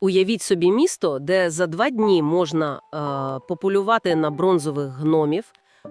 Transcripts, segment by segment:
Уявіть собі місто, де за два дні можна е, пополювати на бронзових гномів,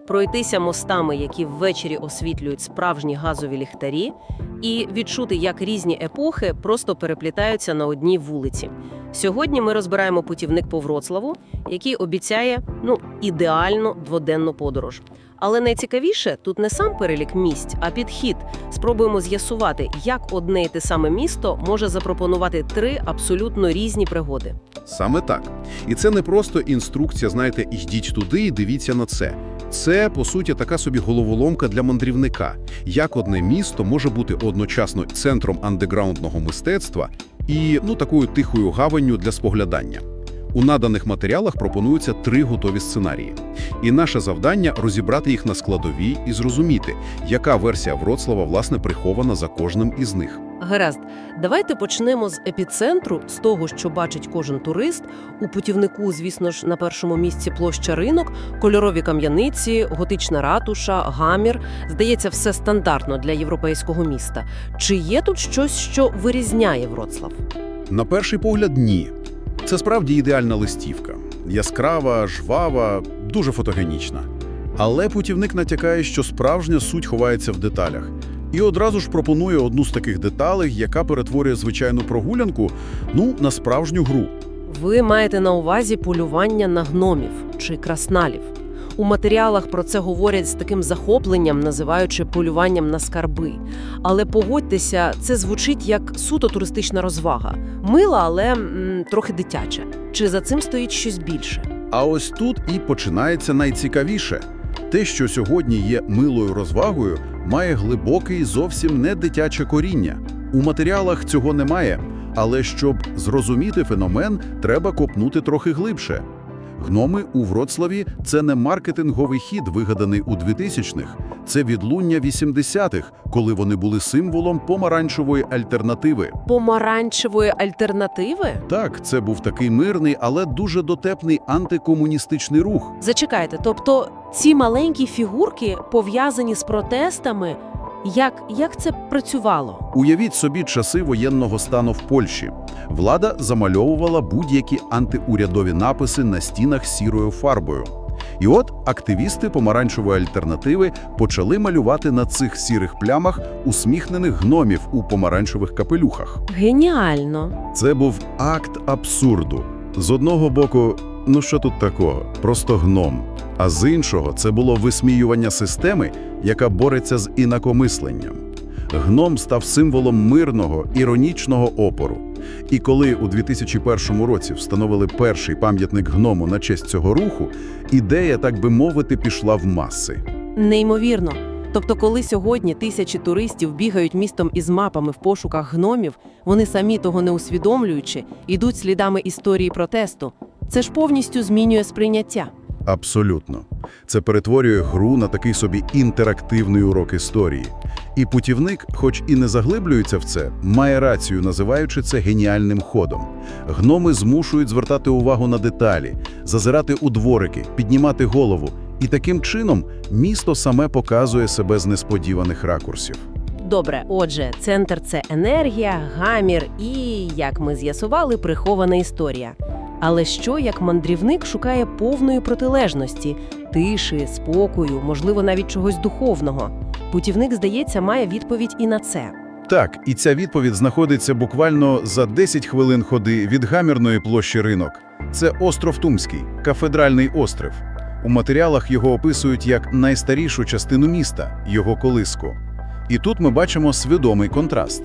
пройтися мостами, які ввечері освітлюють справжні газові ліхтарі, і відчути, як різні епохи просто переплітаються на одній вулиці. Сьогодні ми розбираємо путівник по Вроцлаву, який обіцяє ну ідеальну дводенну подорож. Але найцікавіше тут не сам перелік місць, а підхід. Спробуємо з'ясувати, як одне і те саме місто може запропонувати три абсолютно різні пригоди. Саме так. І це не просто інструкція, знаєте, йдіть туди і дивіться на це. Це, по суті, така собі головоломка для мандрівника. Як одне місто може бути одночасно центром андеграундного мистецтва і, ну, такою тихою гаванню для споглядання. У наданих матеріалах пропонуються три готові сценарії. І наше завдання – розібрати їх на складові і зрозуміти, яка версія Вроцлава, власне, прихована за кожним із них. Гаразд, давайте почнемо з епіцентру, з того, що бачить кожен турист. У путівнику, звісно ж, на першому місці площа ринок, кольорові кам'яниці, готична ратуша, гамір. Здається, все стандартно для європейського міста. Чи є тут щось, що вирізняє Вроцлав? На перший погляд – ні. Це справді ідеальна листівка. Яскрава, жвава, дуже фотогенічна. Але путівник натякає, що справжня суть ховається в деталях. І одразу ж пропонує одну з таких деталей, яка перетворює звичайну прогулянку ну, на справжню гру. Ви маєте на увазі полювання на гномів чи красналів. У матеріалах про це говорять з таким захопленням, називаючи полюванням на скарби. Але погодьтеся, це звучить як суто туристична розвага. Мила, але м, трохи дитяча. Чи за цим стоїть щось більше? А ось тут і починається найцікавіше. Те, що сьогодні є милою розвагою, має глибоке і зовсім не дитяче коріння. У матеріалах цього немає, але щоб зрозуміти феномен, треба копнути трохи глибше. Гноми у Вроцлаві – це не маркетинговий хід, вигаданий у 2000-х. Це відлуння 80-х, коли вони були символом помаранчевої альтернативи. Помаранчевої альтернативи? Так, це був такий мирний, але дуже дотепний антикомуністичний рух. Зачекайте, тобто ці маленькі фігурки пов'язані з протестами. Як, як це працювало? Уявіть собі часи воєнного стану в Польщі. Влада замальовувала будь-які антиурядові написи на стінах сірою фарбою. І от активісти помаранчевої альтернативи почали малювати на цих сірих плямах усміхнених гномів у помаранчевих капелюхах. Геніально. Це був акт абсурду. З одного боку, ну що тут такого? Просто гном. А з іншого, це було висміювання системи, яка бореться з інакомисленням. Гном став символом мирного, іронічного опору. І коли у 2001 році встановили перший пам'ятник гному на честь цього руху, ідея, так би мовити, пішла в маси. Неймовірно. Тобто, коли сьогодні тисячі туристів бігають містом із мапами в пошуках гномів, вони самі того не усвідомлюючи, йдуть слідами історії протесту. Це ж повністю змінює сприйняття. Абсолютно. Це перетворює гру на такий собі інтерактивний урок історії. І путівник, хоч і не заглиблюється в це, має рацію, називаючи це геніальним ходом. Гноми змушують звертати увагу на деталі, зазирати у дворики, піднімати голову. І таким чином місто саме показує себе з несподіваних ракурсів. Добре, отже, центр це енергія, гамір і, як ми з'ясували, прихована історія. Але що як мандрівник шукає повної протилежності, тиші, спокою, можливо, навіть чогось духовного? Путівник, здається, має відповідь і на це. Так, і ця відповідь знаходиться буквально за 10 хвилин ходи від гамірної площі ринок. Це остров Тумський, кафедральний острів. У матеріалах його описують як найстарішу частину міста, його колиску. І тут ми бачимо свідомий контраст.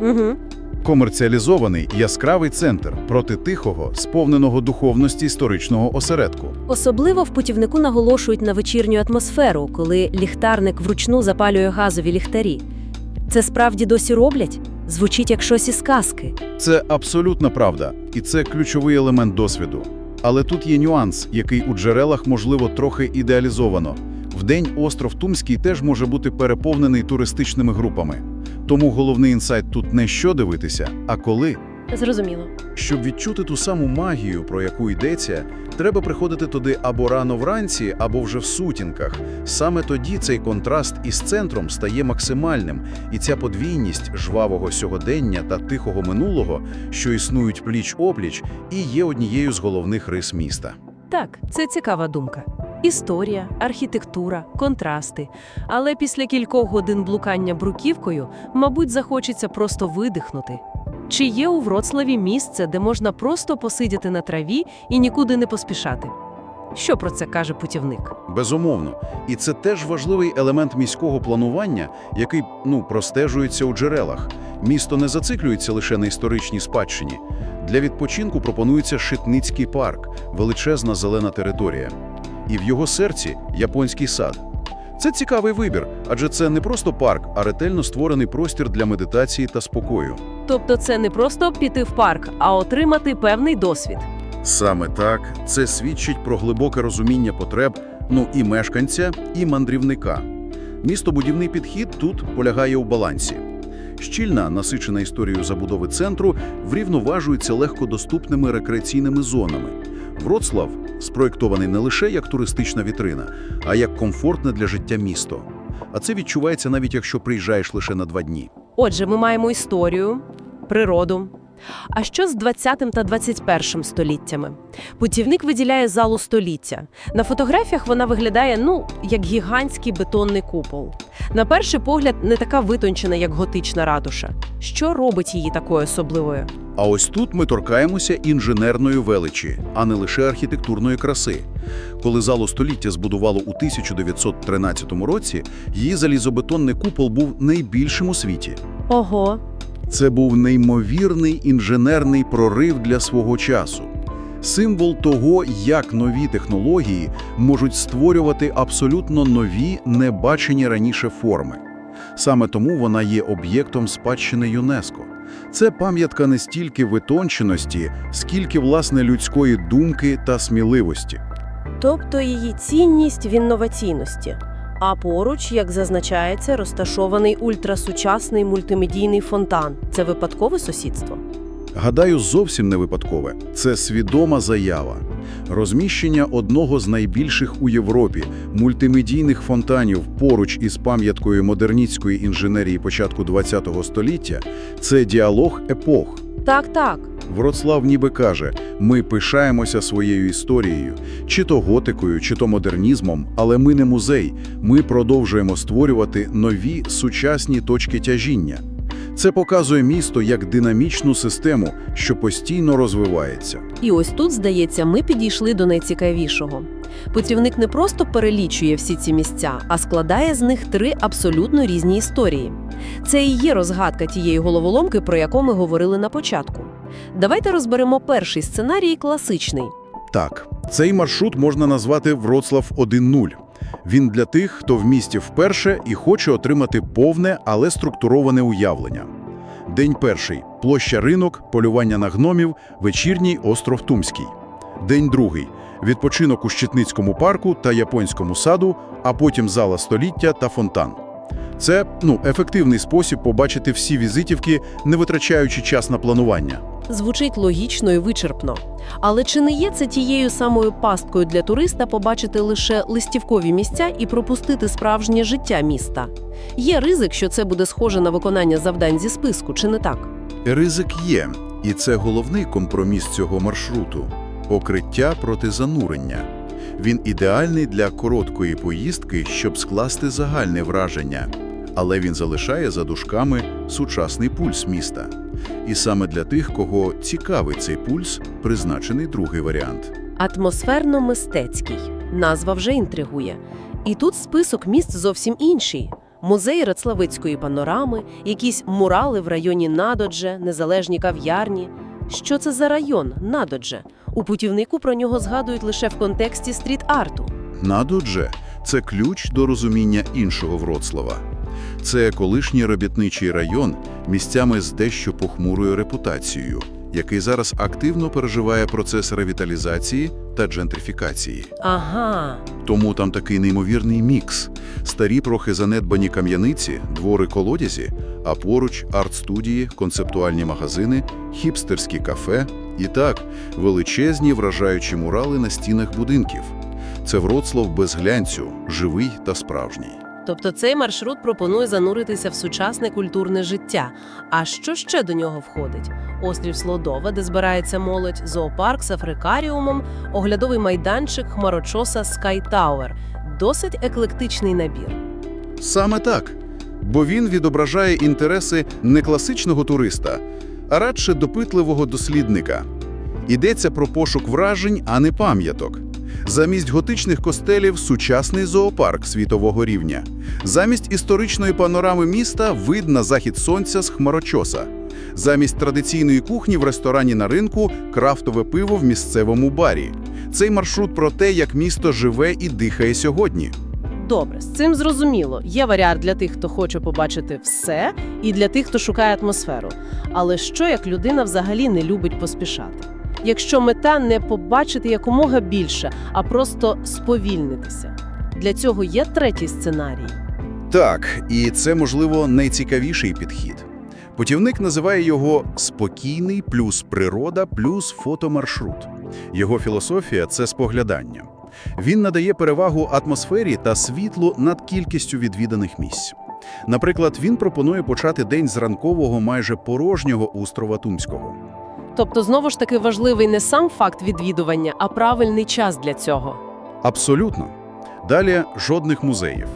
Угу. Комерціалізований яскравий центр проти тихого, сповненого духовності історичного осередку. Особливо в путівнику наголошують на вечірню атмосферу, коли ліхтарник вручну запалює газові ліхтарі. Це справді досі роблять? Звучить як щось із казки. Це абсолютна правда, і це ключовий елемент досвіду. Але тут є нюанс, який у джерелах, можливо, трохи ідеалізовано. Вдень остров Тумський теж може бути переповнений туристичними групами. Тому головний інсайт тут не що дивитися, а коли. Зрозуміло. Щоб відчути ту саму магію, про яку йдеться, треба приходити туди або рано вранці, або вже в сутінках. Саме тоді цей контраст із центром стає максимальним, і ця подвійність жвавого сьогодення та тихого минулого, що існують пліч-опліч, і є однією з головних рис міста. Так, це цікава думка. Історія, архітектура, контрасти. Але після кількох годин блукання бруківкою, мабуть, захочеться просто видихнути. Чи є у Вроцлаві місце, де можна просто посидіти на траві і нікуди не поспішати? Що про це каже путівник? Безумовно. І це теж важливий елемент міського планування, який, ну, простежується у джерелах. Місто не зациклюється лише на історичній спадщині. Для відпочинку пропонується Шитницький парк, величезна зелена територія. І в його серці – японський сад. Це цікавий вибір, адже це не просто парк, а ретельно створений простір для медитації та спокою. Тобто це не просто піти в парк, а отримати певний досвід. Саме так, це свідчить про глибоке розуміння потреб, ну і мешканця, і мандрівника. Містобудівний підхід тут полягає у балансі. Щільна, насичена історією забудови центру, врівноважується легкодоступними рекреаційними зонами. Вроцлав спроєктований не лише як туристична вітрина, а як комфортне для життя місто. А це відчувається навіть якщо приїжджаєш лише на два дні. Отже, ми маємо історію, природу. А що з 20 та 21 століттями? Путівник виділяє залу століття. На фотографіях вона виглядає, ну, як гігантський бетонний купол. На перший погляд, не така витончена, як готична ратуша. Що робить її такою особливою? А ось тут ми торкаємося інженерної величі, а не лише архітектурної краси. Коли залу століття збудувало у 1913 році, її залізобетонний купол був найбільшим у світі. Ого, Це був неймовірний інженерний прорив для свого часу. Символ того, як нові технології можуть створювати абсолютно нові, небачені раніше форми. Саме тому вона є об'єктом спадщини ЮНЕСКО. Це пам'ятка не стільки витонченості, скільки, власне, людської думки та сміливості. Тобто її цінність в інноваційності. А поруч, як зазначається, розташований ультрасучасний мультимедійний фонтан. Це випадкове сусідство. Гадаю, зовсім не випадкове. Це свідома заява. Розміщення одного з найбільших у Європі мультимедійних фонтанів поруч із пам'яткою модерністської інженерії початку ХХ століття – це діалог епох. Так, так. Вроцлав ніби каже, ми пишаємося своєю історією, чи то готикою, чи то модернізмом, але ми не музей, ми продовжуємо створювати нові сучасні точки тяжіння. Це показує місто як динамічну систему, що постійно розвивається. І ось тут, здається, ми підійшли до найцікавішого. Путівник не просто перелічує всі ці місця, а складає з них три абсолютно різні історії. Це і є розгадка тієї головоломки, про яку ми говорили на початку. Давайте розберемо перший сценарій класичний. Так, цей маршрут можна назвати Вроцлав 1.0. Він для тих, хто в місті вперше і хоче отримати повне, але структуроване уявлення. День перший – площа ринок, полювання на гномів, вечірній остров Тумський. День другий – відпочинок у Щитницькому парку та Японському саду, а потім зала століття та фонтан. Це, ну, ефективний спосіб побачити всі візитівки, не витрачаючи час на планування. Звучить логічно і вичерпно. Але чи не є це тією самою пасткою для туриста побачити лише листівкові місця і пропустити справжнє життя міста? Є ризик, що це буде схоже на виконання завдань зі списку, чи не так? Ризик є, і це головний компроміс цього маршруту – покриття проти занурення. Він ідеальний для короткої поїздки, щоб скласти загальне враження, але він залишає за дужками сучасний пульс міста. І саме для тих, кого цікавий цей пульс, призначений другий варіант. Атмосферно-мистецький. Назва вже інтригує. І тут список міст зовсім інший. Музей Рацлавицької панорами, якісь мурали в районі Надодже, незалежні кав'ярні. Що це за район Надодже? У путівнику про нього згадують лише в контексті стріт-арту. Надудже – це ключ до розуміння іншого Вроцлава. Це колишній робітничий район, місцями з дещо похмурою репутацією, який зараз активно переживає процес ревіталізації та джентрифікації. Ага, Тому там такий неймовірний мікс. Старі трохи занедбані кам'яниці, двори колодязі, а поруч арт-студії, концептуальні магазини, хіпстерські кафе і так, величезні вражаючі мурали на стінах будинків. Це Вроцлав без глянцю, живий та справжній. Тобто цей маршрут пропонує зануритися в сучасне культурне життя. А що ще до нього входить? Острів Слодова, де збирається молодь, зоопарк з африкаріумом, оглядовий майданчик хмарочоса Tower. Досить еклектичний набір. Саме так. Бо він відображає інтереси не класичного туриста, а радше допитливого дослідника. Йдеться про пошук вражень, а не пам'яток. Замість готичних костелів – сучасний зоопарк світового рівня. Замість історичної панорами міста – вид на захід сонця з хмарочоса. Замість традиційної кухні в ресторані на ринку – крафтове пиво в місцевому барі. Цей маршрут про те, як місто живе і дихає сьогодні. Добре, з цим зрозуміло. Є варіант для тих, хто хоче побачити все, і для тих, хто шукає атмосферу. Але що, як людина взагалі не любить поспішати? Якщо мета не побачити якомога більше, а просто сповільнитися. Для цього є третій сценарій. Так, і це, можливо, найцікавіший підхід. Путівник називає його «спокійний плюс природа плюс фотомаршрут». Його філософія – це споглядання. Він надає перевагу атмосфері та світлу над кількістю відвіданих місць. Наприклад, він пропонує почати день з ранкового майже порожнього острова Тумського. Тобто, знову ж таки важливий не сам факт відвідування, а правильний час для цього. Абсолютно. Далі жодних музеїв.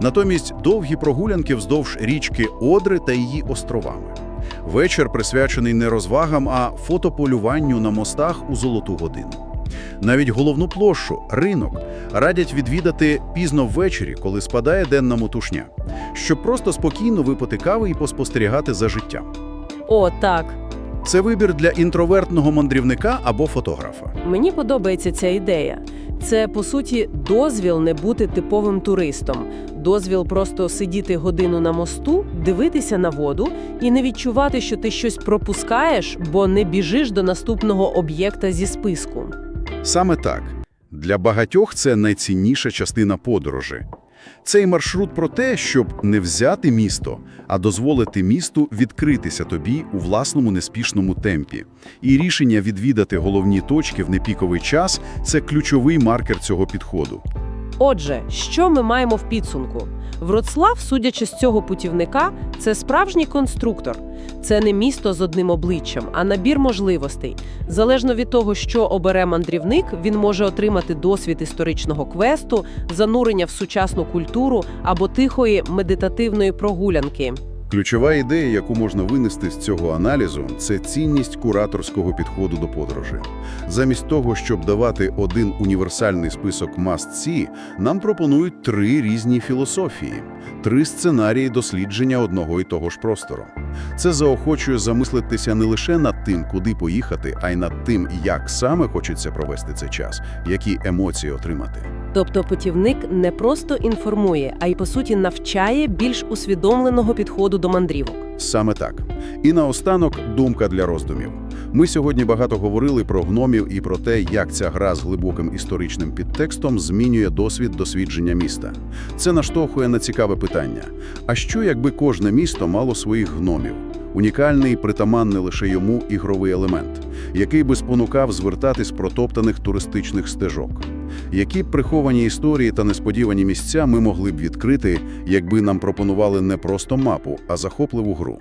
Натомість довгі прогулянки вздовж річки Одри та її островами. Вечір присвячений не розвагам, а фотополюванню на мостах у золоту годину. Навіть головну площу, ринок, радять відвідати пізно ввечері, коли спадає денна мотушня, щоб просто спокійно випити кави і поспостерігати за життям. О, так. Це вибір для інтровертного мандрівника або фотографа. Мені подобається ця ідея. Це, по суті, дозвіл не бути типовим туристом. Дозвіл просто сидіти годину на мосту, дивитися на воду і не відчувати, що ти щось пропускаєш, бо не біжиш до наступного об'єкта зі списку. Саме так. Для багатьох це найцінніша частина подорожі. Цей маршрут про те, щоб не взяти місто, а дозволити місту відкритися тобі у власному неспішному темпі. І рішення відвідати головні точки в непіковий час – це ключовий маркер цього підходу. Отже, що ми маємо в підсумку? Вроцлав, судячи з цього путівника, це справжній конструктор. Це не місто з одним обличчям, а набір можливостей. Залежно від того, що обере мандрівник, він може отримати досвід історичного квесту, занурення в сучасну культуру або тихої медитативної прогулянки. Ключова ідея, яку можна винести з цього аналізу, це цінність кураторського підходу до подорожі. Замість того, щоб давати один універсальний список must-see, нам пропонують три різні філософії, три сценарії дослідження одного і того ж простору. Це заохочує замислитися не лише над тим, куди поїхати, а й над тим, як саме хочеться провести цей час, які емоції отримати. Тобто путівник не просто інформує, а й по суті навчає більш усвідомленого підходу до мандрівок. Саме так. І наостанок думка для роздумів. Ми сьогодні багато говорили про гномів і про те, як ця гра з глибоким історичним підтекстом змінює досвід дослідження міста. Це наштовхує на цікаве питання. А що, якби кожне місто мало своїх гномів? Унікальний, притаманний лише йому ігровий елемент, який би спонукав звертатись протоптаних туристичних стежок. Які б приховані історії та несподівані місця ми могли б відкрити, якби нам пропонували не просто мапу, а захопливу гру?